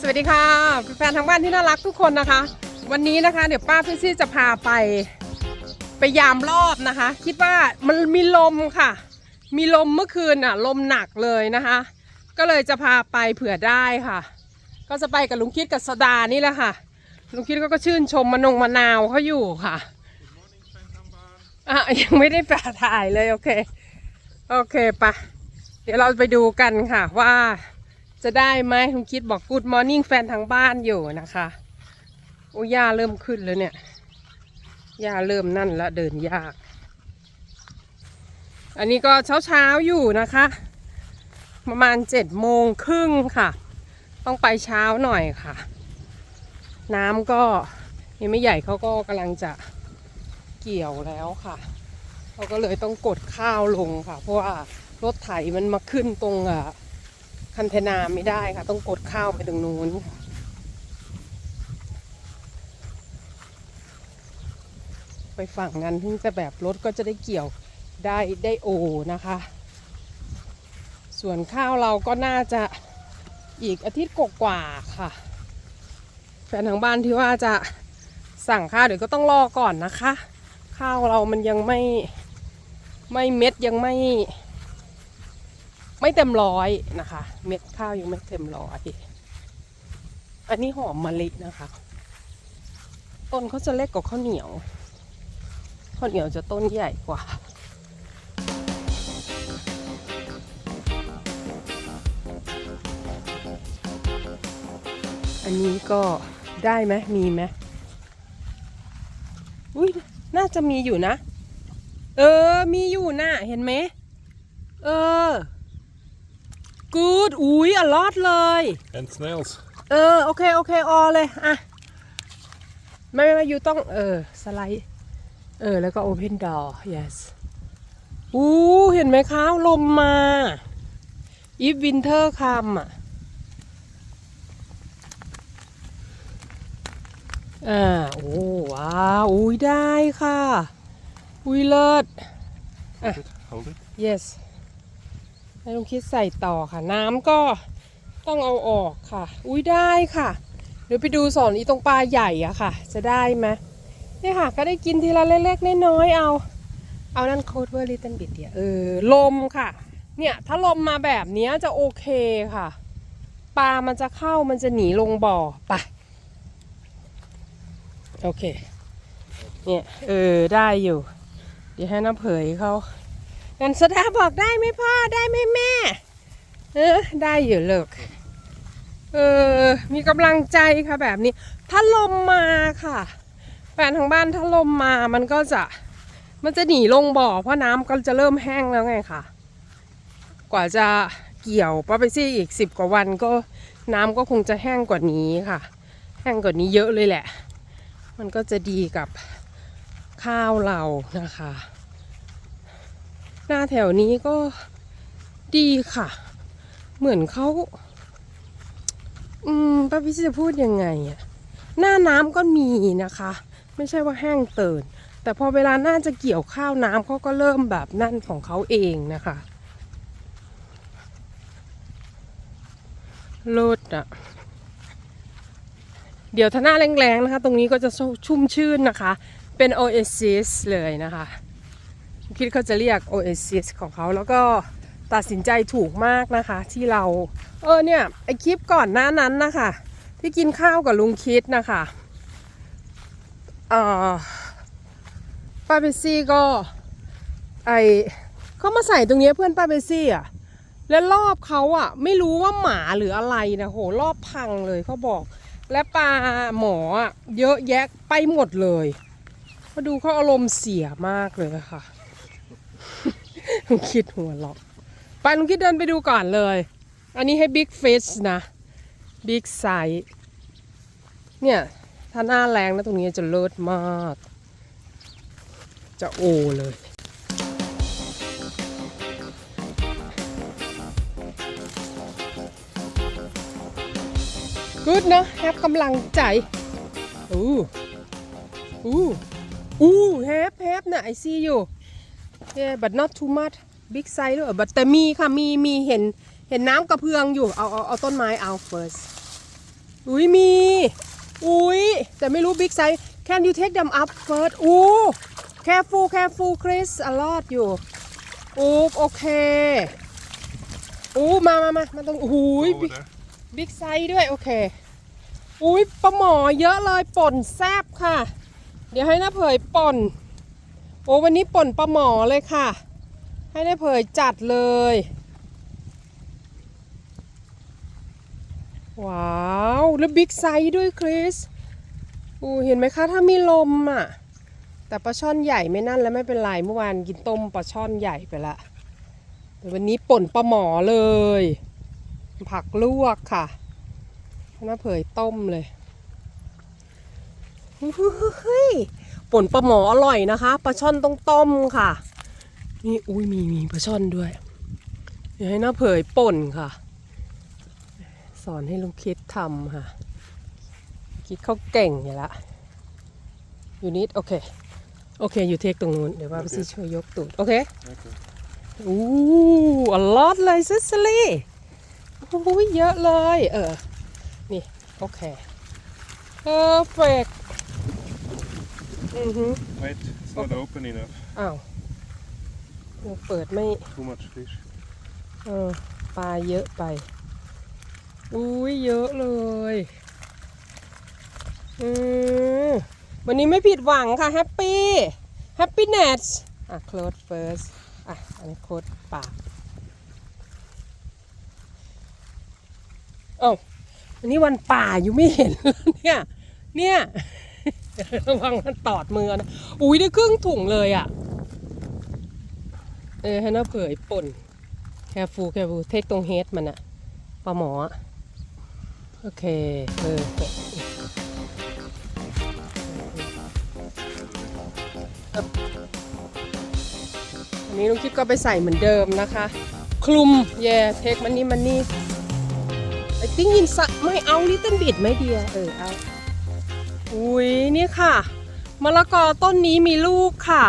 สวัสดีค่ะแฟนทางบ้านที่น่ารักทุกคนนะคะ วันนี้นะคะ เดี๋ยวป้าพี่ซี่จะพาไป ไปยามรอบนะคะ คิดว่ามันมีลมค่ะ มีลมเมื่อคืนอะลมหนักเลยนะคะ ก็เลยจะพาไปเผื่อได้ค่ะ ก็จะไปกับลุงคิดกับสดานี่แหละค่ะ ลุงคิดก็ชื่นชมมะนงมะนาวเขาอยู่ค่ะอะยังไม่ได้แปะถ่ายเลยโอเค โอเคปะเดี๋ยวเราไปดูกันค่ะว่า จะได้ไหมคุณคิดบอก Good Morning แฟนทางบ้านอยู่นะคะโอ้ย่าเริ่มขึ้นแล้วเนี่ยย่าเริ่มนั่นแล้วเดินยาก อันนี้ก็เช้าเช้าๆอยู่นะคะ ประมาณเจ็ดโมงครึ่งค่ะ ต้องไปเช้าหน่อยค่ะ น้ำก็ยังไม่ใหญ่เขาก็กำลังจะเกี่ยวแล้วค่ะเขาก็เลยต้องกดข้าวลงค่ะ เพราะว่ารถไถมันมาขึ้นตรงอะ คันเทนาไม่ได้ค่ะ ต้องกดข้าวไปตรงนู้นไปฝั่งนั้นถึงจะแบบรถก็จะได้เกี่ยวได้ได้โอนะคะ ส่วนข้าวเราก็น่าจะอีกอาทิตย์กว่าค่ะแฟนทางบ้านที่ว่าจะสั่งข้าวเดี๋ยวก็ต้องรอก่อนนะคะ ข้าวเรามันยังไม่ไม่เม็ดยังไม่ ไม่เต็มร้อยนะคะ เม็ดข้าวยังไม่เต็มร้อยอันนี้หอมมะลินะคะ ต้นเขาจะเล็กกว่าข้าวเหนียว ข้าวเหนียวจะต้นใหญ่กว่าอันนี้ก็ได้ไหมมีไหมอุ้ยน่าจะมีอยู่นะ เออ มีอยู่นะเห็นไหม เออ กูดอุ้ยอลอดเลย En snails. เออ โอเค โอเค ออเลย อะไม่ไม่ไม่อยู่ต้อง เออ สไลด์ เออ แล้วก็ open door yes อู้เห็นไหมคะลมมา if winter come อะอ่าโอ้ว้าวอุ้ยได้ค่ะ อุ้ยเลิศ Hold it. Hold it. yes ให้ลุงคิดใส่ต่อค่ะ น้ำก็ต้องเอาออกค่ะ อุ้ยได้ค่ะเดี๋ยวไปดูสอนอีตรงปลาใหญ่อะค่ะ จะได้ไหมนี่ค่ะ ก็ได้กินทีละเล็กๆน้อยๆเอา เอานั่นโคดเวอร์ลิตันบิดเดียเออลมค่ะ เนี่ยถ้าลมมาแบบนี้จะโอเคค่ะ ปลามันจะเข้ามันจะหนีลงบ่อไปโอเค เนี่ยเออได้อยู่ เดี๋ยวให้น้ำเผยเขา นันสดาบอกได้ไหมพ่อได้ไหมแม่ เออ ได้อยู่เลิกเออ มีกำลังใจค่ะแบบนี้ ถ้าลมมาค่ะแฟนทางบ้านถ้าลมมามันก็จะมันจะหนีลงบ่อ เพราะน้ำก็จะเริ่มแห้งแล้วไงค่ะ กว่าจะเกี่ยวป้าไปซี่อีกสิบกว่าวันก็น้ำก็คงจะแห้งกว่านี้ค่ะ แห้งกว่านี้เยอะเลยแหละ มันก็จะดีกับข้าวเรานะคะ หน้าแถวนี้ก็ดีค่ะ เหมือนเขาอืมป้าพี่จะพูดยังไงอะหน้าน้ำก็มีนะคะ ไม่ใช่ว่าแห้งเตินแต่พอเวลาน่าจะเกี่ยวข้าวน้ำเขาก็เริ่มแบบนั่นของเขาเองนะคะโลดอะเดี๋ยวถ้าหน้าแรงๆนะคะ ตรงนี้ก็จะชุ่มชื่นนะคะ เป็น Oasis เลยนะคะ คิดเขาจะเรียก Oasis ของเขาแล้วก็ตัดสินใจถูกมากนะคะ ที่เรา เออเนี่ยไอคลิปก่อนหน้านั้นนะคะ ที่กินข้าวกับลุงคิดนะคะเออป้าเบซี่ก็ ไอเขามาใส่ตรงนี้เพื่อนป้าเบซี่อะและรอบเขาอะ ไม่รู้ว่าหมาหรืออะไรนะโหรอบพังเลยเขาบอก และปลาหมออะเยอะแยะไปหมดเลยมาดูเขาอารมณ์เสียมากเลยค่ะ ลุงคิดหัวเราะไปลุงคิดเดินไปดูก่อนเลย อันนี้ให้บิ๊กฟิชนะบิ๊กไซส์เนี่ยถ้าหน้าแรงนะตรงนี้จะเลิศมาก จะโอเลยกูดเนอะแฮปกำลังใจ อู้ อู้ อู้แฮปแฮปนะไอซีอยู่ yeah but not too much big size ด้วย but แต่มีค่ะ มี มีเห็น เห็นน้ำกระเพื่องอยู่ เอา เอาเอาต้นไม้เอา first อุ้ยมี อุ้ยแต่ไม่รู้บิ๊กไซส์ can you take them up first อู้ careful careful Chris a lot อยู่อู้โอเคอู้มามามามาตรงอุ้ย Over บิ๊ก there. บิ๊กไซส์ด้วย โอเค อุ้ยปลาหมอเยอะเลยป่นแซบค่ะ เดี๋ยวให้น้าเผยป่น โอ้วันนี้ป่นปลาหมอเลยค่ะ ให้น้เผยจัดเลย ว้าว แล้วบิ๊กไซส์ด้วยคริสอูเห็นไหมคะถ้ามีลมอะ แต่ปลาช่อนใหญ่ไม่นั่นแล้วไม่เป็นไรเมื่อวานกินต้มปลาช่อนใหญ่ไปละแต่วันนี้ป่นปลาหมอเลย ผักลวกค่ะน้าเผยต้มเลยเฮ้ย ป่นปลาหมออร่อยนะคะปลาช่อนต้องต้มค่ะนี่อุ้ยมีมีปลาช่อนด้วยเดี๋ยวให้น้าเผยป่นค่ะ สอนให้ลุงคิดทำค่ะ คิดเขาเก่งอยู่ละอยู่นิดโอเค โอเค อยู่เทคตรงนู้น เดี๋ยวว่าไปซิช่วยยกตูด โอเคอู้อลอดเลยซิสลี่โอ้ยเยอะเลย เออ นี่ โอเค perfect อื อฮึ Wait, it's not open enough. อ้าวยังเปิดไม่ Too much fish. เออปลาเยอะไป อุ้ยเยอะเลยอืมวันนี้ไม่ผิดหวังค่ะแฮปปี้แฮปปี้เนสอะ close first อะ อันนี้ close ปากเอ้าวันนี้วันป่าอยู่ไม่เห็นแล้วเนี่ย เนี่ย ระวังมันตอดมือนะ อุ้ยได้ครึ่งถุงเลยอะ เออให้น้าเผยป่น แคฟูแคฟูเทคตรงเฮดมันอะปลาหมอโอเค เอออันนี้ลุงคิดก็ไปใส่เหมือนเดิมนะคะ คลุมแย่เทคมันนี่มันนี่ไอติ้งยินสะไม่เอาลิตเติ้ลบิดไม่เดียเออเอา อุ้ยนี่ค่ะมะละกอต้นนี้มีลูกค่ะ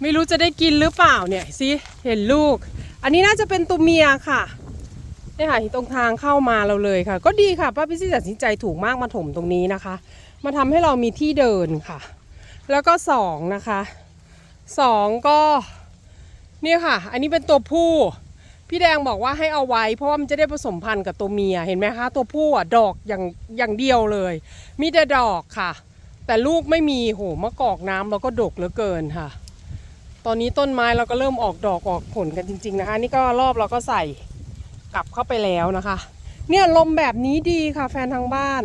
ไม่รู้จะได้กินหรือเปล่าเนี่ยสิเห็นลูก อันนี้น่าจะเป็นตัวเมียค่ะเนี่ยค่ะตรงทางเข้ามาเราเลยค่ะ ก็ดีค่ะป้าพิซิตัดสินใจถูกมากมาถมตรงนี้นะคะ มาทำให้เรามีที่เดินค่ะ แล้วก็สองนะคะสองก็เนี่ยค่ะ อันนี้เป็นตัวผู้ พี่แดงบอกว่าให้เอาไว้เพราะว่ามันจะได้ผสมพันธุ์กับตัวเมียเห็นไหมคะตัวผู้อะดอกอย่างอย่างเดียวเลย มีแต่ดอกค่ะ แต่ลูกไม่มีโหมะกอกน้ำเราก็ดกเหลือเกินค่ะ ตอนนี้ต้นไม้เราก็เริ่มออกดอกออกผลกันจริง ๆนะคะ นี่ก็รอบเราก็ใส่กลับเข้าไปแล้วนะคะ เนี่ยลมแบบนี้ดีค่ะ แฟนทางบ้าน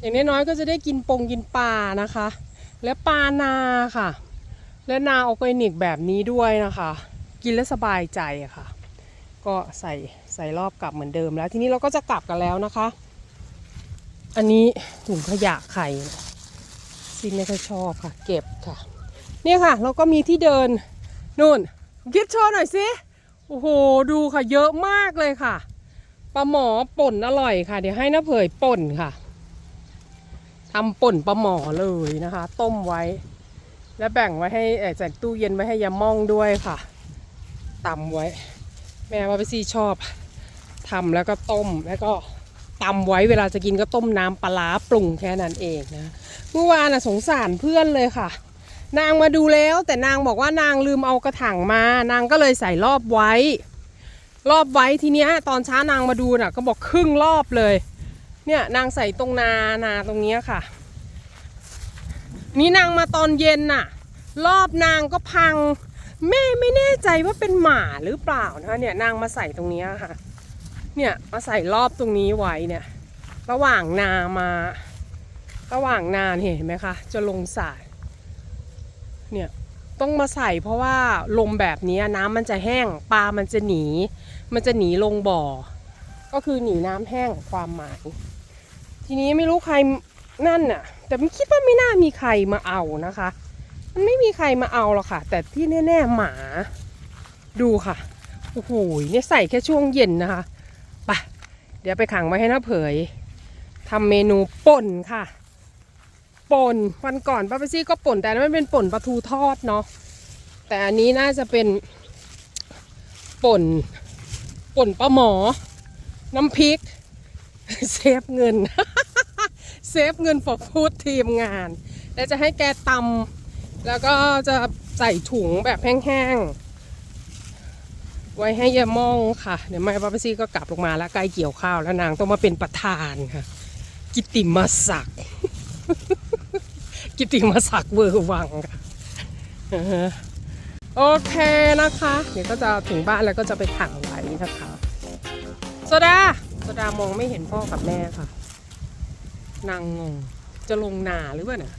อย่างน้อยๆก็จะได้กินปงกินปลานะคะ และปลานาค่ะ และนาออร์แกนิกแบบนี้ด้วยนะคะ กินแล้วสบายใจค่ะ ก็ใส่ใส่รอบกลับเหมือนเดิมแล้ว ทีนี้เราก็จะกลับกันแล้วนะคะ อันนี้ถุงขยะไข่ซินไม่ค่อยชอบค่ะ เก็บค่ะ เนี่ยค่ะ เราก็มีที่เดินนู่นกิฟโชว์หน่อยสิโอ้โหดูค่ะเยอะมากเลยค่ะปลาหมอป่นอร่อยค่ะ เดี๋ยวให้น้าเผยป่นค่ะทำป่นปลาหมอเลยนะคะ ต้มไว้ แล้วแบ่งไว้ให้ใส่ตู้เย็นไว้ให้ยาม่องด้วยค่ะตำไว้ แม่ว่าไปซี่ชอบทำแล้วก็ต้มแล้วก็ตำไว้เวลาจะกินก็ต้มน้ำปลาปรุงแค่นั้นเองนะเมื่อวานน่ะสงสารเพื่อนเลยค่ะ นางมาดูแล้ว แต่นางบอกว่านางลืมเอากระถางมา นางก็เลยใส่รอบไว้ รอบไว้ทีเนี้ย ตอนเช้านางมาดูน่ะ ก็บอกครึ่งรอบเลย เนี่ยนางใส่ตรงนานาตรงเนี้ยค่ะ นี่นางมาตอนเย็นน่ะ รอบนางก็พัง แม่ไม่แน่ใจว่าเป็นหมาหรือเปล่านะคะเนี่ยนางมาใส่ตรงนี้ค่ะ เนี่ยมาใส่รอบตรงนี้ไว้เนี่ย ระหว่างนามา ระหว่างนานเห็นไหมคะจะลงสายเนี่ยต้องมาใส่เพราะว่าลมแบบนี้น้ำมันจะแห้งปลามันจะหนี มันจะหนีลงบ่อ ก็คือหนีน้ำแห้งความหมาย ทีนี้ไม่รู้ใครนั่นน่ะ แต่ไม่คิดว่าไม่น่ามีใครมาเอานะคะ มันไม่มีใครมาเอาหรอกค่ะ แต่ที่แน่ ๆ หมา ดูค่ะ โอ้โหเนี่ยใส่แค่ช่วงเย็นนะคะไปเดี๋ยวไปขังไว้ให้น้าเผยทำเมนูป่นค่ะป่นวันก่อนป้าไปซี่ก็ป่นแต่นั้นมันเป็นป่นปลาทูทอดเนาะแต่อันนี้น่าจะเป็นป่นป่นปลาหมอ น้ำพริก เซฟเงิน เซฟเงิน for food ทีมงาน แล้วจะให้แกตำ แล้วก็จะใส่ถุงแบบแห้งๆ ไว้ให้ยายมองค่ะ เดี๋ยวไม่ป้าปซี่ก็กลับลงมาแล้วใกล้เกี่ยวข้าวแล้วนางต้องมาเป็นประธานค่ะ กิติมาศักดิ์กิติมาศักดิ์เวอร์วังค่ะโอเคนะคะ เดี๋ยวก็จะถึงบ้านแล้วก็จะไปขังไว้นะคะโซดาโซดามองไม่เห็นพ่อกับแม่ค่ะ นางงง จะลงนาหรือเปล่าเนี่ย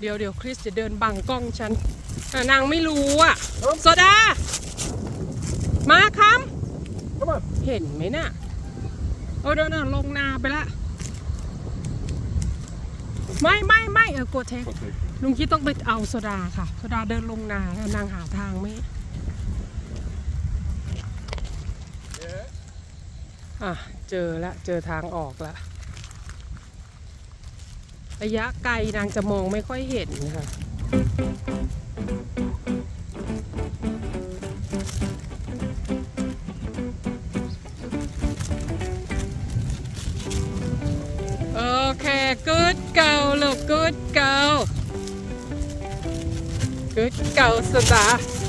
เดี๋ยวเดี๋ยวคริสจะเดินบังกล้องฉันอะนางไม่รู้อะ โซดา มาค Come on. ำเห็นไหมน่ะโอ้เดี๋ยวนะลงนาไปละ ไม่ไม่ไม่เออโกเทค Wat ik. ลุงคิดต้องไปเอาโซดาค่ะ โซดาเดินลงนาแล้วนางหาทางไม่อะ เจอละ เจอทางออกละ ระยะไกลนางจะมองไม่ค่อยเห็นค่ะโอเค good girl ลูก good girl good girl สตาร์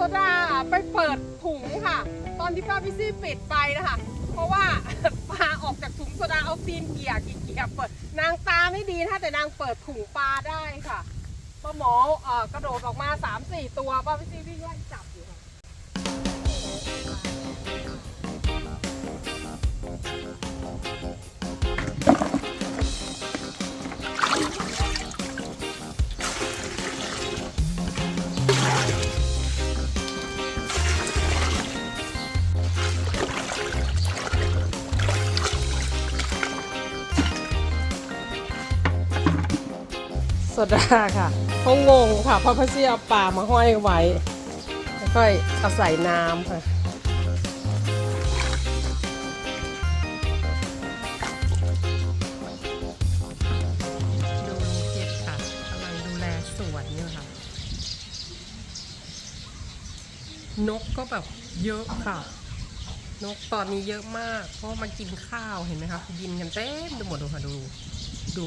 ซดาไปเปิดถุงค่ะ ตอนที่ป้าพิซี่ปิดไปนะคะ เพราะว่าปลาออกจากถุงโซดาเอาตีนเกี่ยกี่เกี่ยเปิดนางตาไม่ดีนะแต่นางเปิดถุงปลาได้ค่ะป้าหมอเอ่อกระโดดออกมา3-4ตัวป้าพิซี่ ดาค่ะเขางงค่ะ เพราะพระเสียเอาปลามาห้อยไว้ค่อยเอาใส่น้ำค่ะดูลุงเจ็ดค่ะกำลังดูแลสวนอยู่ค่ะนกก็แบบเยอะค่ะ นกตอนนี้เยอะมาก เพราะมันกินข้าวเห็นไหมคะบินกันเต็มไปหมดเลยค่ะดู ดู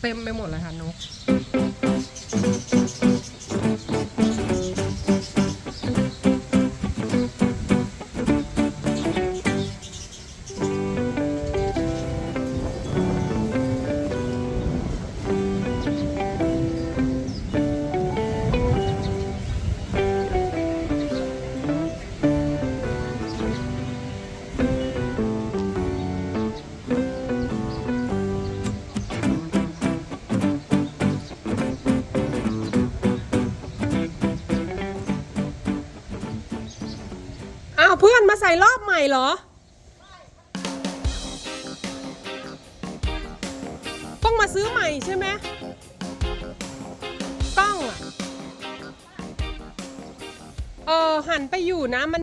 เต็มไปหมดเลยค่ะนก เพื่อนมาใส่รอบใหม่เหรอ ต้องมาซื้อใหม่ใช่ไหมกล้องอะเออหันไปอยู่นะมัน